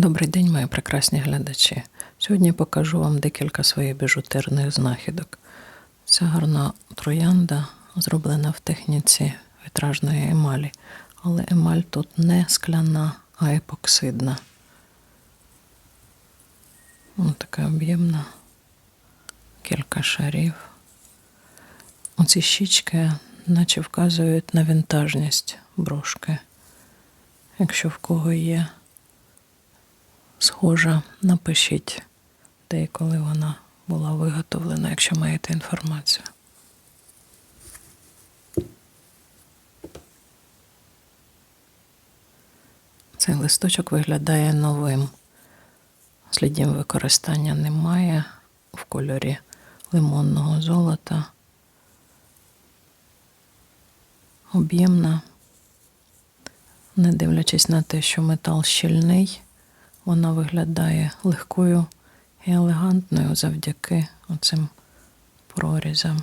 Добрий день, мої прекрасні глядачі. Сьогодні покажу вам декілька своїх біжутерних знахідок. Ця гарна троянда зроблена в техніці вітражної емалі, але емаль тут не скляна, а епоксидна. Ось така об'ємна, кілька шарів. Оці щічки наче вказують на вінтажність брошки. Якщо в кого є схожа, напишіть, де і коли вона була виготовлена, якщо маєте інформацію. Цей листочок виглядає новим. Слідів використання немає в кольорі лимонного золота. Об'ємна, не дивлячись на те, що метал щільний, вона виглядає легкою і елегантною завдяки оцим прорізам.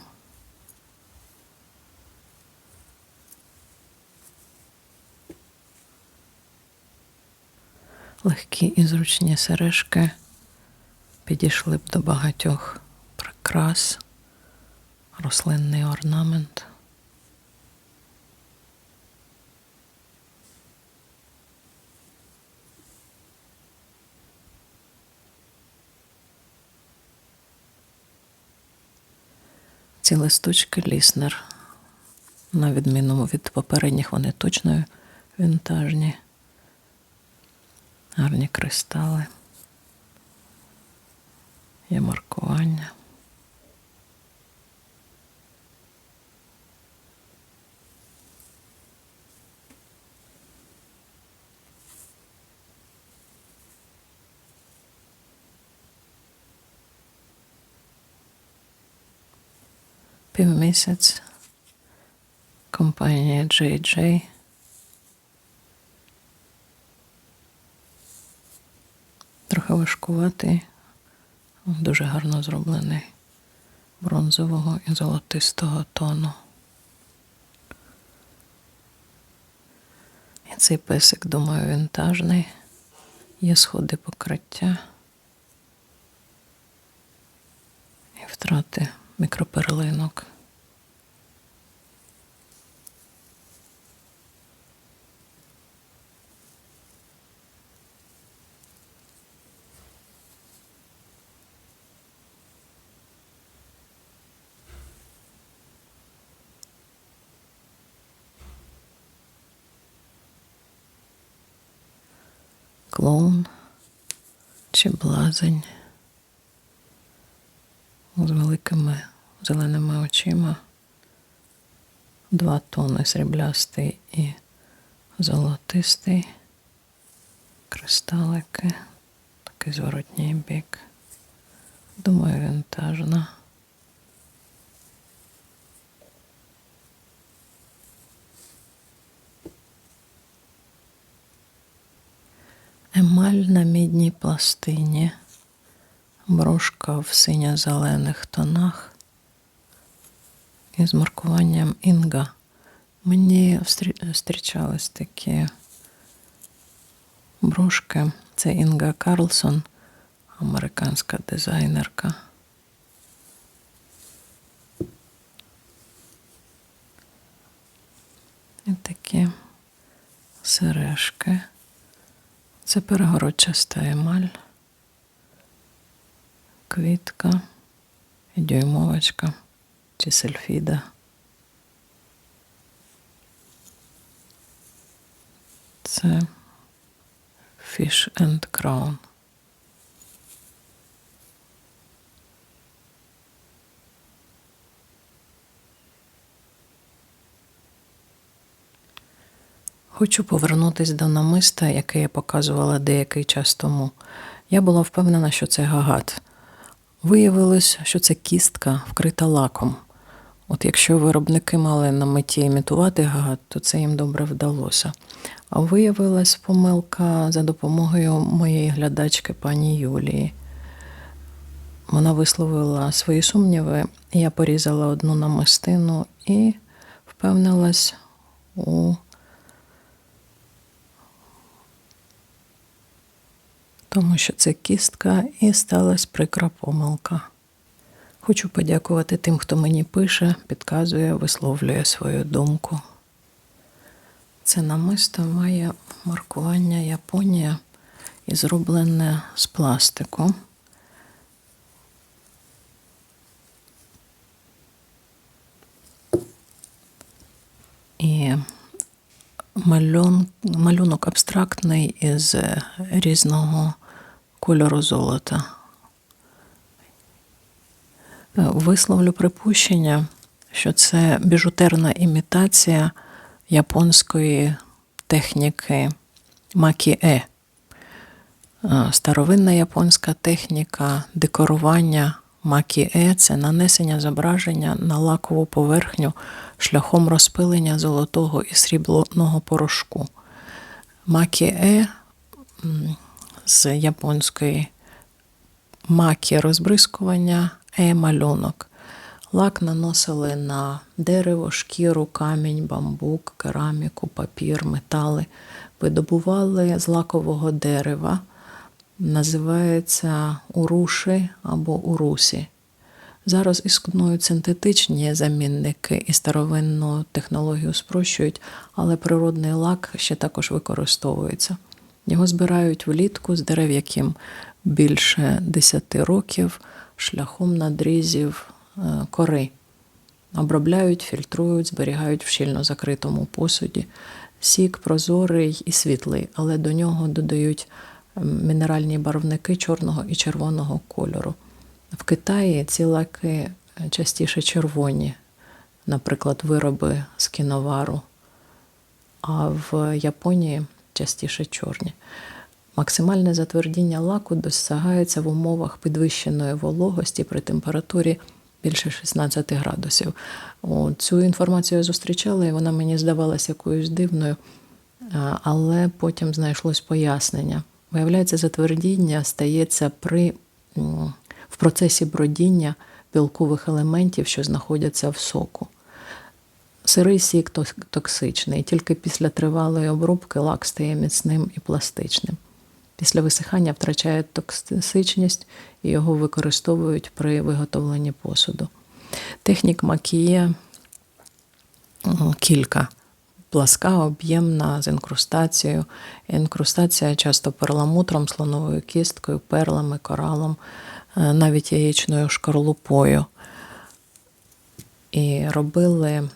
Легкі і зручні сережки підійшли б до багатьох прикрас, рослинний орнамент. Ці листочки ліснер. На відміну від попередніх, вони точно вінтажні. Гарні кристали. Є маркування. Півмісяць. Компанія JJ. Трохи важкуватий, дуже гарно зроблений бронзового і золотистого тону. І цей песик, думаю, вінтажний. Є сходи покриття і втрати мікроперлинок. клоун чи блазень з великими зеленими очима, два тони сріблястий і золотистий, кристалики, такий зворотній бік. Думаю, вінтажна. Емаль на мідній пластині, брошка в синьо-зелених тонах із маркуванням Інга. Мені зустрічались такі брошки. Це Інга Карлсон, американська дизайнерка. І такі сережки. Це перегородчаста емаль, квітка, дюймовочка чи сельфіда. Це Fish and Crown. Хочу повернутися до намиста, яке я показувала деякий час тому. Я була впевнена, що це гагат. Виявилось, що це кістка вкрита лаком. От якщо виробники мали на меті імітувати гагат, то це їм добре вдалося. А виявилась помилка за допомогою моєї глядачки пані Юлії. Вона висловила свої сумніви. Я порізала одну намистину і впевнилась у тому що це кістка і сталася прикра помилка. Хочу подякувати тим, хто мені пише, підказує, висловлює свою думку. Це намисто має маркування Японія і зроблене з пластику. І малюнок абстрактний із різного кольору золота. Е, Висловлю припущення, що це біжутерна імітація японської техніки макі-е. Е, Старовинна японська техніка декорування макі-е це нанесення зображення на лакову поверхню шляхом розпилення золотого і срібного порошку. Макі-е з японської макі розбризкування, е малюнок. Лак наносили на дерево, шкіру, камінь, бамбук, кераміку, папір, метали. Видобували з лакового дерева, називається уруші або урусі. Зараз існують синтетичні замінники і старовинну технологію спрощують, але природний лак ще також використовується. Його збирають влітку з дерев, яким більше 10 років, шляхом надрізів е, кори. Обробляють, фільтрують, зберігають в щільно закритому посуді. Сік прозорий і світлий, але до нього додають мінеральні барвники чорного і червоного кольору. В Китаї ці лаки е, частіше червоні, наприклад, вироби з кіновару, а в Японії частіше чорні. Максимальне затвердіння лаку досягається в умовах підвищеної вологості при температурі більше 16 градусів. О, цю інформацію я зустрічала, і вона мені здавалася якоюсь дивною, але потім знайшлось пояснення. Виявляється, затвердіння стається при, в процесі бродіння білкових елементів, що знаходяться в соку. Сирий сік токсичний, тільки після тривалої обробки лак стає міцним і пластичним. Після висихання втрачає токсичність і його використовують при виготовленні посуду. Технік макіє кілька. Пласка, об'ємна з інкрустацією. Інкрустація часто перламутром, слоновою кісткою, перлами, коралом, е, навіть яєчною шкарлупою. І робили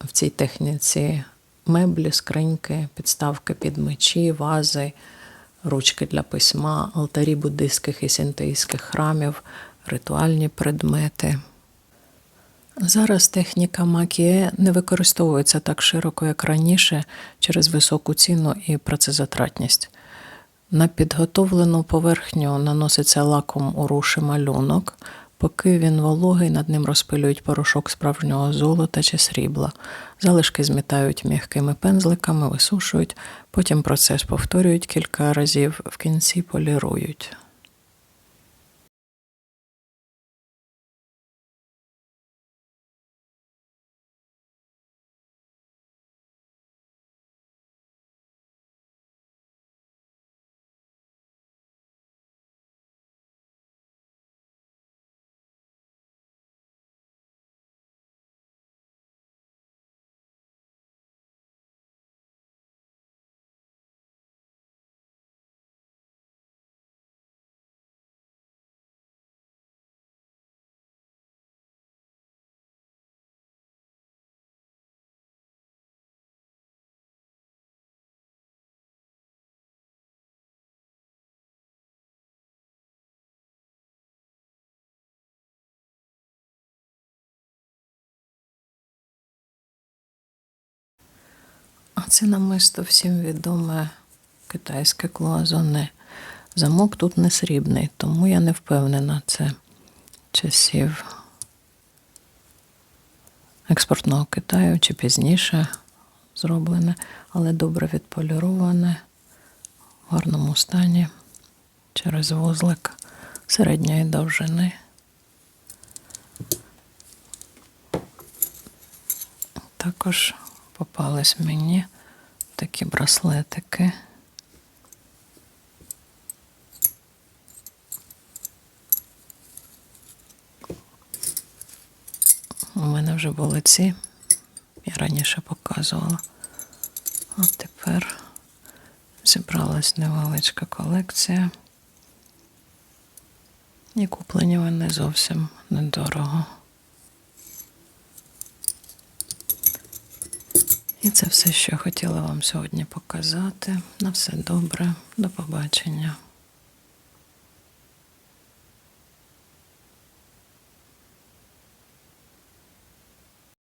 в цій техніці меблі, скриньки, підставки під мечі, вази, ручки для письма, алтарі буддистських і синтеїстських храмів, ритуальні предмети. Зараз техніка макіє не використовується так широко, як раніше, через високу ціну і працезатратність. На підготовлену поверхню наноситься лаком у руші малюнок. Поки він вологий, над ним розпилюють порошок справжнього золота чи срібла. Залишки змітають м'якими пензликами, висушують, потім процес повторюють кілька разів, в кінці полірують. А це намисто всім відоме китайське клоазоне. Замок тут не срібний, тому я не впевнена, це часів експортного Китаю чи пізніше зроблене, але добре відполіроване, в гарному стані, через вузлик середньої довжини. Також попались мені такі браслетики. У мене вже були ці, я раніше показувала. А тепер зібралась невеличка колекція. І куплені вони зовсім недорого. І це все, що я хотіла вам сьогодні показати. На все добре. До побачення.